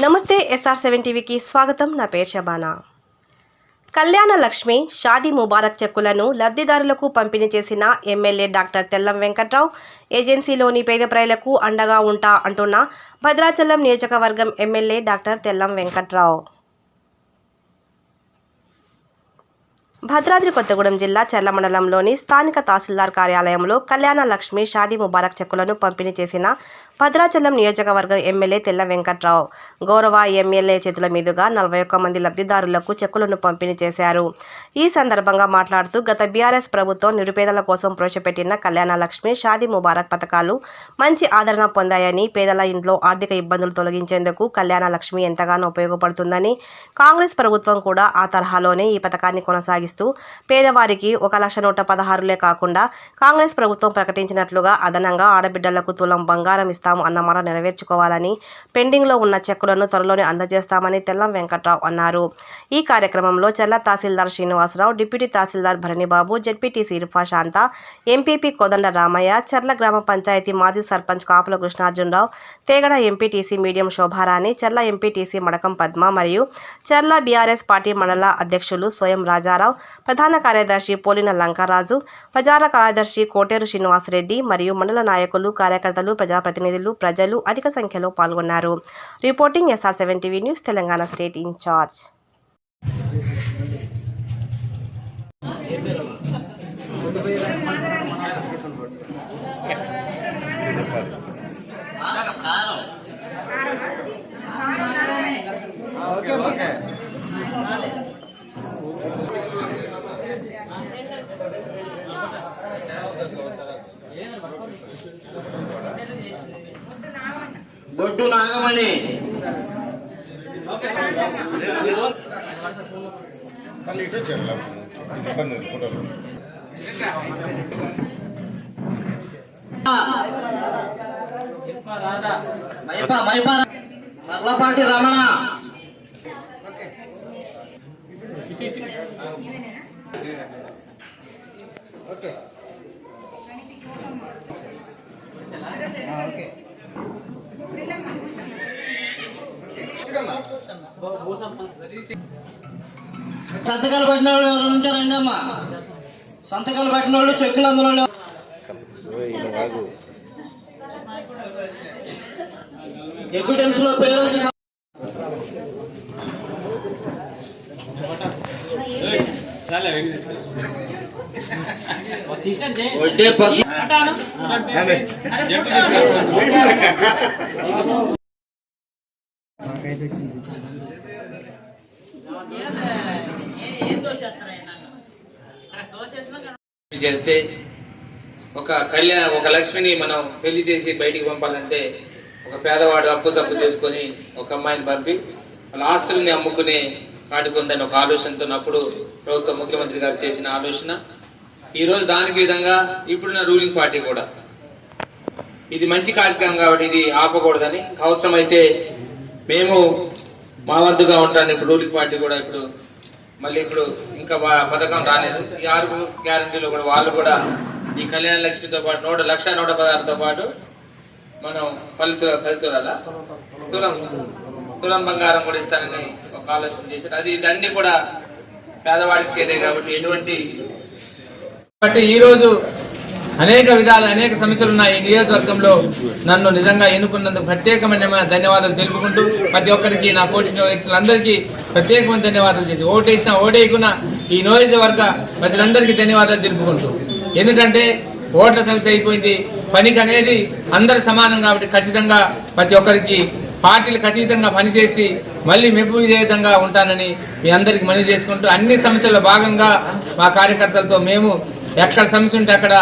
నమస్తే SR seven టీవీకి స్వాగతం. నా పేరు షబానా. కళ్యాణ లక్ష్మి షాదీ ముబారక్ చెక్కులను లబ్ధిదారులకు పంపిణీ చేసిన ఎమ్మెల్యే డాక్టర్ తెల్లం వెంకట్రావు ఏజెన్సీలోని పేద ప్రజలకు అండగా ఉంటా అంటున్న భద్రాచలం నియోజకవర్గం ఎమ్మెల్యే డాక్టర్ తెల్లం వెంకట్రావు. భద్రాద్రి కొత్తగూడెం జిల్లా చెర్ల మండలంలోని స్థానిక తహసీల్దార్ కార్యాలయంలో కళ్యాణ లక్ష్మి షాదీ ముబారక్ చెక్కులను పంపిణీ చేసిన భద్రాచలం నియోజకవర్గం ఎమ్మెల్యే తెల్ల వెంకట్రావు. గౌరవ ఎమ్మెల్యే చేతుల మీదుగా నలభై ఒక్క మంది లబ్ధిదారులకు చెక్కులను పంపిణీ చేశారు. ఈ సందర్భంగా మాట్లాడుతూ గత బీఆర్ఎస్ ప్రభుత్వం నిరుపేదల కోసం ప్రవేశపెట్టిన కళ్యాణ లక్ష్మి షాదీ ముబారక్ పథకాలు మంచి ఆదరణ పొందాయని పేదల ఇంట్లో ఆర్థిక ఇబ్బందులు తొలగించేందుకు కళ్యాణ లక్ష్మి ఎంతగానో ఉపయోగపడుతుందని కాంగ్రెస్ ప్రభుత్వం కూడా ఆ తరహాలోనే ఈ పథకాన్ని కొనసాగిస్తూ పేదవారికి ఒక లక్ష నూట పదహారులే కాకుండా కాంగ్రెస్ ప్రభుత్వం ప్రకటించినట్లుగా అదనంగా ఆడబిడ్డలకు తులం బంగారం ఇస్తాము అన్నమాట నెరవేర్చుకోవాలని పెండింగ్లో ఉన్న చెక్కులను త్వరలోనే అందజేస్తామని తెల్లం వెంకట్రావు అన్నారు. ఈ కార్యక్రమంలో Chella tahsildar Srinivasarao deputy tahsildar Bharanibabu ZPTC Irpa Shanta MPP Kodanda Ramayya Cherla గ్రామ పంచాయతీ మాజీ సర్పంచ్ కాపుల కృష్ణార్జునరావు తేగడ ఎంపీటీసీ మీడియం శోభారాణి చెర్ల ఎంపీటీసీ మడకం పద్మ మరియు చెర్ల బీఆర్ఎస్ పార్టీ మండల అధ్యక్షులు స్వయం రాజారావు ప్రధాన కార్యదర్శి పోలిన లంకారాజు ప్రచార కార్యదర్శి కోటేరు శ్రీనివాసరెడ్డి మరియు మండల నాయకులు కార్యకర్తలు ప్రజాప్రతినిధులు ప్రజలు అధిక సంఖ్యలో పాల్గొన్నారు. Reporting SR seven TV news Telangana state in charge. Nagamani Marlapati Ramana. Okay. Okay. సంతకాలు పెట్టిన వాళ్ళు ఎవరు ఉంటారండి అమ్మా సంతకాలు పెట్టిన వాళ్ళు చెక్కులు అందులో లేవు. ఎక్విడెన్స్లో పేరు వచ్చి వడ్డే పద్దు చేస్తే ఒక కళ్యాణ ఒక లక్ష్మిని మనం పెళ్ళి చేసి బయటికి పంపాలంటే ఒక పేదవాడు అప్పు తప్పు చేసుకొని ఒక అమ్మాయిని పంపి వాళ్ళ ఆస్తుల్ని అమ్ముకునే కాటుకుందని ఒక ఆలోచనతో అప్పుడు ప్రభుత్వ ముఖ్యమంత్రి గారు చేసిన ఆలోచన. ఈరోజు దానికి విధంగా ఇప్పుడున్న రూలింగ్ పార్టీ కూడా. ఇది మంచి కార్యక్రమం కాబట్టి ఇది ఆపకూడదని. అవసరమైతే మేము మా వంతుగా ఉంటాను. ఇప్పుడు రూలింగ్ పార్టీ కూడా ఇప్పుడు మళ్ళీ ఇప్పుడు ఇంకా పథకం రాలేదు. ఈ ఆరు గ్యారంటీలో కూడా వాళ్ళు కూడా ఈ కళ్యాణ లక్ష్మితో పాటు నూట లక్ష నూట పదహారుతో పాటు మనం ఫలిత ఫలితురాల తులం తులం బంగారం కూడా ఇస్తానని ఒక ఆలోచన చేశారు. అది ఇదన్నీ కూడా పేదవాడికి చేరే కాబట్టి ఎటువంటి బట్ ఈరోజు అనేక విధాలు అనేక సమస్యలు ఉన్నాయి ఈ నియోజకవర్గంలో. నన్ను నిజంగా ఎన్నుకున్నందుకు ప్రత్యేకమైన ధన్యవాదాలు తెలుపుకుంటూ ప్రతి ఒక్కరికి నా కోటిన వ్యక్తులందరికీ ప్రత్యేకమైన ధన్యవాదాలు చేసి ఓటేసినా ఓటేయకున్నా ఈ నియోజకవర్గ ప్రజలందరికీ ధన్యవాదాలు తెలుపుకుంటూ. ఎందుకంటే ఓట్ల సమస్య అయిపోయింది. పనికి అనేది అందరు సమానం కాబట్టి ఖచ్చితంగా ప్రతి ఒక్కరికి పార్టీలకు అతీతంగా పనిచేసి మళ్ళీ మెప్పు ఇదే విధంగా ఉంటానని మీ అందరికీ మనవి చేసుకుంటూ అన్ని సమస్యల్లో భాగంగా మా కార్యకర్తలతో మేము ఎక్కడ సమస్య ఉంటే అక్కడ